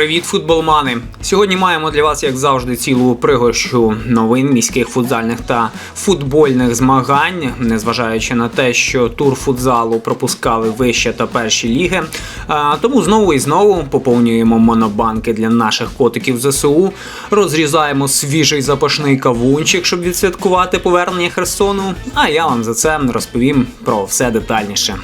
Привіт, футболмани! Сьогодні маємо для вас, як завжди, цілу пригощу новин міських футзальних та футбольних змагань, незважаючи на те, що тур футзалу пропускали вище та перші ліги. Тому знову і знову поповнюємо монобанки для наших котиків ЗСУ, розрізаємо свіжий запашний кавунчик, щоб відсвяткувати повернення Херсону. А я вам за це розповім про все детальніше.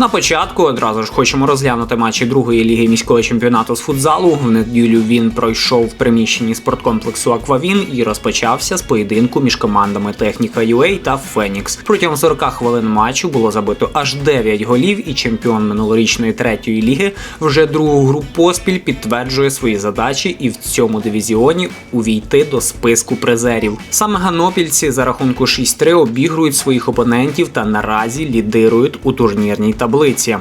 На початку одразу ж хочемо розглянути матчі другої ліги міського чемпіонату з футзалу. В неділю він пройшов в приміщенні спорткомплексу Аквавін і розпочався з поєдинку між командами Техніка UA та Фенікс. Протягом 40 хвилин матчу було забито аж 9 голів, і чемпіон минулорічної третьої ліги вже другу гру поспіль підтверджує свої задачі і в цьому дивізіоні увійти до списку призерів. Саме ганопільці за рахунку 6-3 обігрують своїх опонентів та наразі лідирують у турнірній таблиці таблиці.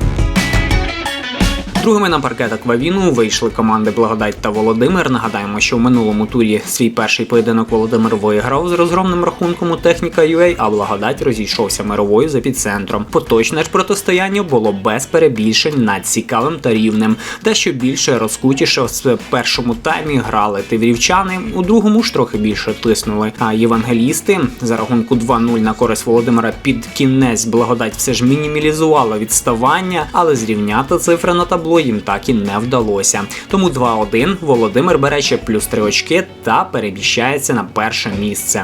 Другими на паркет Аквавіну вийшли команди Благодать та Володимир. Нагадаємо, що в минулому турі свій перший поєдинок Володимир виграв з розгромним рахунком у техніка UA, а Благодать розійшовся мировою з епіцентром. Поточне ж протистояння було без перебільшень над цікавим та рівним. Дещо більше розкутіше в першому таймі грали тиврівчани, у другому ж трохи більше тиснули. А євангелісти за рахунку 2-0 на користь Володимира під кінець благодать все ж мінімалізувала відставання, але зрівняти цифри на табло їм так і не вдалося. Тому 2-1 Володимир бере ще плюс 3 очки та переміщається на перше місце.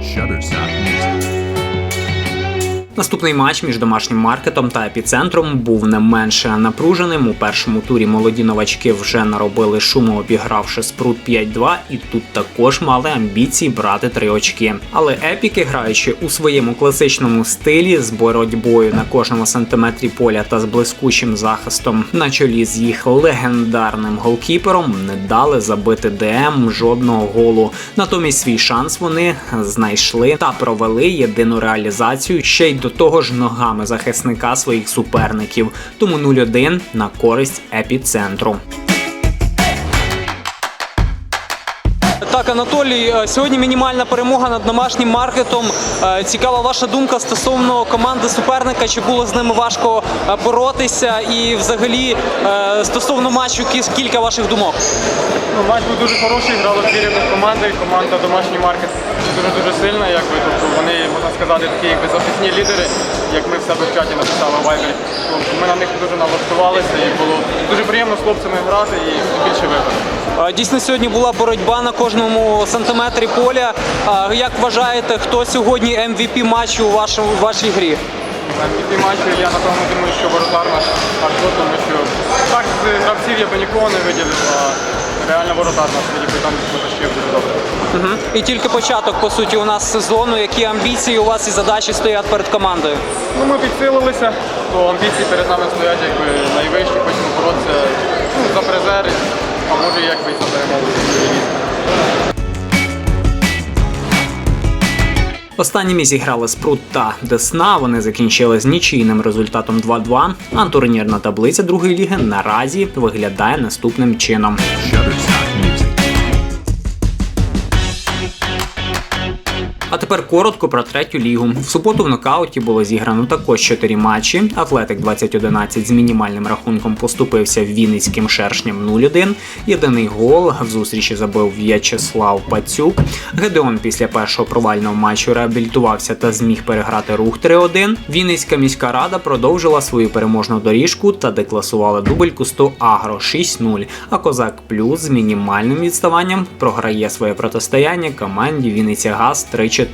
Shutterstock. Наступний матч між домашнім маркетом та епіцентром був не менше напруженим. У першому турі молоді новачки вже наробили шуму, обігравши спрут 5-2, і тут також мали амбіції брати три очки. Але епіки, граючи у своєму класичному стилі з боротьбою на кожному сантиметрі поля та з блискучим захистом на чолі з їх легендарним голкіпером, не дали забити ДМ жодного голу. Натомість свій шанс вони знайшли та провели єдину реалізацію ще й до того ж ногами захисника своїх суперників. Тому 0-1 на користь епіцентру. Анатолій, е, сьогодні мінімальна перемога над домашнім маркетом. Е, Цікава ваша думка стосовно команди суперника. Чи було з ними важко е, боротися? І взагалі стосовно матчу, кі- кілька ваших думок. Ну, матч був дуже хороший, грали дві рівних команди. Команда домашній маркет дуже дуже сильна. Якби тобто вони можна сказати такі якби захисні лідери, як ми в себе в чаті написали в Viber. Ну, Ми на них дуже налаштувалися і було дуже приємно з хлопцями грати і більше виграти. Дійсно, сьогодні була боротьба на кожному сантиметрі поля. Як вважаєте, хто сьогодні MVP матчу у вашому у вашій грі? На ці матчі я напевно думаю, що воротар наш Артур, тому що так з гравців я би нікого не виділив, а реально воротар наш ніби там потащив дуже добре. Угу. І тільки початок, по суті, у нас сезону. Які амбіції у вас і задачі стоять перед командою? Ну, ми підсилилися, то амбіції перед нами стоять якби найвищі, хочемо боротися ну, за призери, а може якби і за перемогу. Останніми зіграли Спрут та Десна. Вони закінчили з нічийним результатом 2-2. А турнірна таблиця другої ліги наразі виглядає наступним чином. Тепер коротко про третю лігу. В суботу в нокауті було зіграно також чотири матчі. Атлетик 2011 з мінімальним рахунком поступився Вінницьким шершням 0-1. Єдиний гол в зустрічі забив В'ячеслав Пацюк. Гедеон після першого провального матчу реабілітувався та зміг переграти рух 3-1. Вінницька міська рада продовжила свою переможну доріжку та декласувала дубль Кусто Агро 6-0. А Козак Плюс з мінімальним відставанням програє своє протистояння команді Вінниця Газ 3-4.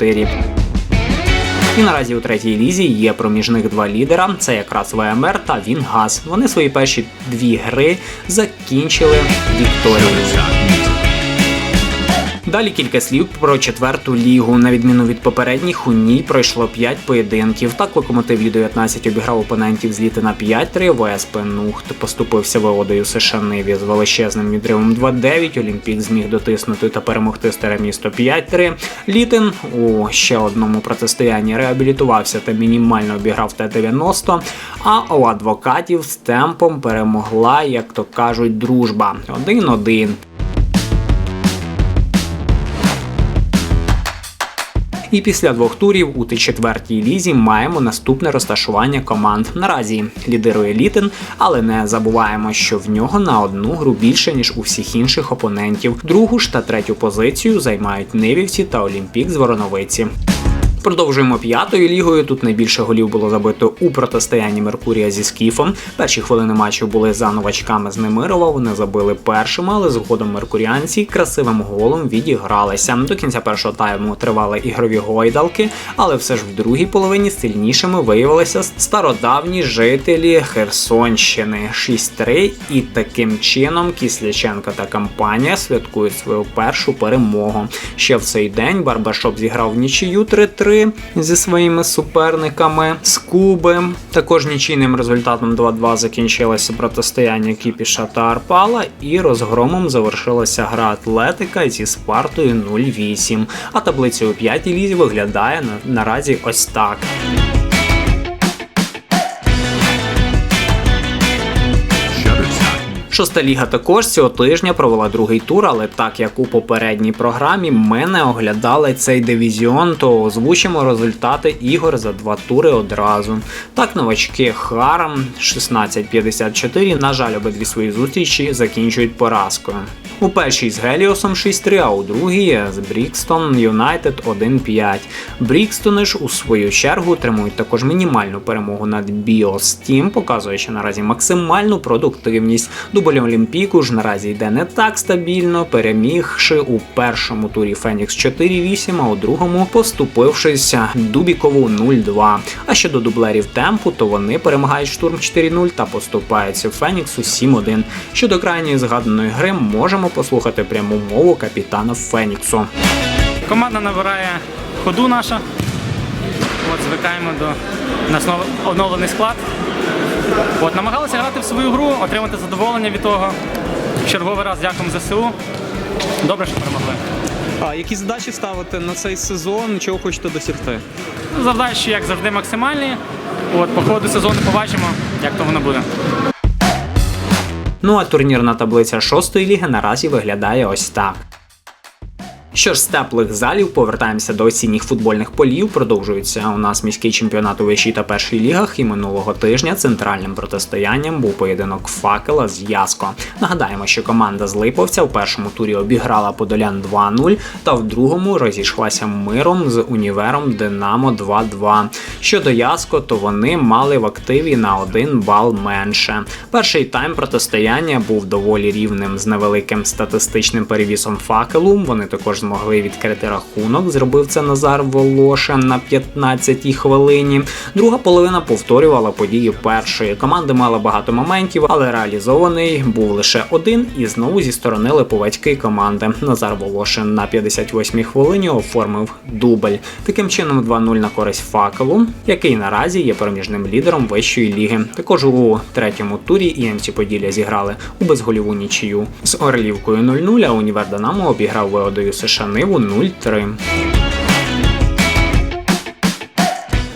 І наразі у третій лізі є проміжних два лідера. Це якраз ВМР та Вінгаз. Вони свої перші дві гри закінчили вікторією. Далі кілька слів про четверту лігу. На відміну від попередніх, у ній пройшло 5 поєдинків. Так локомотив Ю-19 обіграв опонентів з Літина 5-3, ВСП Нухт поступився виводою США Ниві з величезним відривом 2-9. Олімпік зміг дотиснути та перемогти старе місто 5-3. Літин у ще одному протистоянні реабілітувався та мінімально обіграв Т-90. А у адвокатів з темпом перемогла, як то кажуть, дружба 1-1. І після двох турів у четвертій лізі маємо наступне розташування команд. Наразі лідирує Літин, але не забуваємо, що в нього на одну гру більше ніж у всіх інших опонентів. Другу ж та третю позицію займають Невівці та Олімпік з Вороновиці. Продовжуємо п'ятою лігою. Тут найбільше голів було забито у протистоянні Меркурія зі Скіфом. Перші хвилини матчу були за новачками з Немирова. Вони забили першими, але згодом меркуріанці красивим голом відігралися. До кінця першого тайму тривали ігрові гойдалки, але все ж в другій половині сильнішими виявилися стародавні жителі Херсонщини 6-3. І таким чином Кисляченка та компанія святкують свою першу перемогу. Ще в цей день Барбашоп зіграв в нічию 3-3 зі своїми суперниками з Куби. Також нічийним результатом 2-2 закінчилося протистояння Кіпіша та Арпала, і розгромом завершилася гра Атлетика зі Спартою 0-8. А таблиця у п'ятій лізі виглядає наразі ось так. Шоста ліга також цього тижня провела другий тур, але так як у попередній програмі ми не оглядали цей дивізіон, то озвучимо результати ігор за два тури одразу. Так, новачки Харм 16-54, на жаль, обидві свої зустрічі закінчують поразкою. У першій з Геліосом 6-3, а у другій з Брікстон Юнайтед 1-5. Брікстони ж у свою чергу отримують також мінімальну перемогу над Біос Тім, показуючи наразі максимальну продуктивність. Дубль Олімпіку ж наразі йде не так стабільно, перемігши у першому турі Фенікс 4-8, а у другому поступившися Дубікову 0-2. А щодо дублерів темпу, то вони перемагають штурм 4-0 та поступаються Феніксу 7-1. Щодо крайньої згаданої гри, можемо послухати пряму мову капітана Феніксу. Команда набирає ходу наша. От, звикаємо до на основ- оновлений склад. От, намагалися грати в свою гру, отримати задоволення від того. В черговий раз дякуємо ЗСУ. Добре, що перемогли. А які задачі ставите на цей сезон? Чого хочете досягти? Завдачі, як завжди, максимальні. От, по ходу сезону побачимо, як то воно буде. Ну а турнірна таблиця шостої ліги наразі виглядає ось так. Що ж з теплих залів повертаємося до осінніх футбольних полів. Продовжується у нас міський чемпіонат у вищій та першій лігах. І минулого тижня центральним протистоянням був поєдинок факела з Яско. Нагадаємо, що команда з Липовця в першому турі обіграла Подолян 2-0, та в другому розійшлася миром з універом Динамо 2-2. Щодо Яско, то вони мали в активі на один бал менше. Перший тайм протистояння був доволі рівним з невеликим статистичним перевісом факелу. Вони також змогли відкрити рахунок. Зробив це Назар Волошин на 15-й хвилині. Друга половина повторювала події першої. Команди мали багато моментів, але реалізований був лише один. І знову зі сторони липовецької команди. Назар Волошин на 58-й хвилині оформив дубль. Таким чином 2-0 на користь факелу, який наразі є переміжним лідером вищої ліги. Також у третьому турі ІМЦ Поділля зіграли у безголіву нічию з Орлівкою 0-0, а Універ Динамо обіграв Веодою США Ниву 0-3.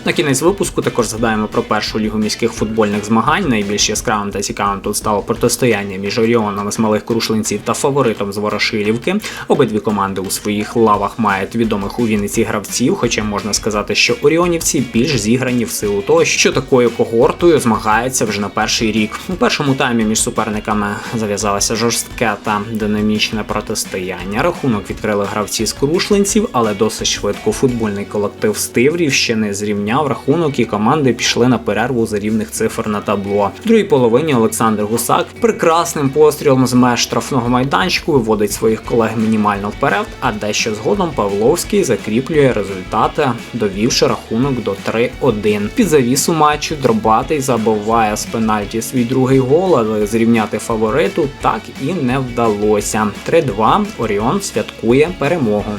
На кінець випуску також згадаємо про першу лігу міських футбольних змагань. Найбільш яскравим та цікавим тут стало протистояння між Оріоном з малих крушленців та фаворитом з Ворошилівки. Обидві команди у своїх лавах мають відомих у Вінниці гравців, хоча можна сказати, що оріонівці більш зіграні в силу того, що такою когортою змагаються вже на перший рік. У першому таймі між суперниками зав'язалося жорстке та динамічне протистояння. Рахунок відкрили гравці з крушленців, але досить швидко футбольний колектив з Тиврівщини зрівняв рахунок і команди пішли на перерву за рівних цифр на табло. В другій половині Олександр Гусак прекрасним пострілом з меж штрафного майданчику виводить своїх колег мінімально вперед, а дещо згодом Павловський закріплює результати, довівши рахунок до 3-1. Під завісу матчу Дробатий забиває з пенальті свій другий гол, але зрівняти фавориту так і не вдалося. 3-2 Оріон святкує перемогу.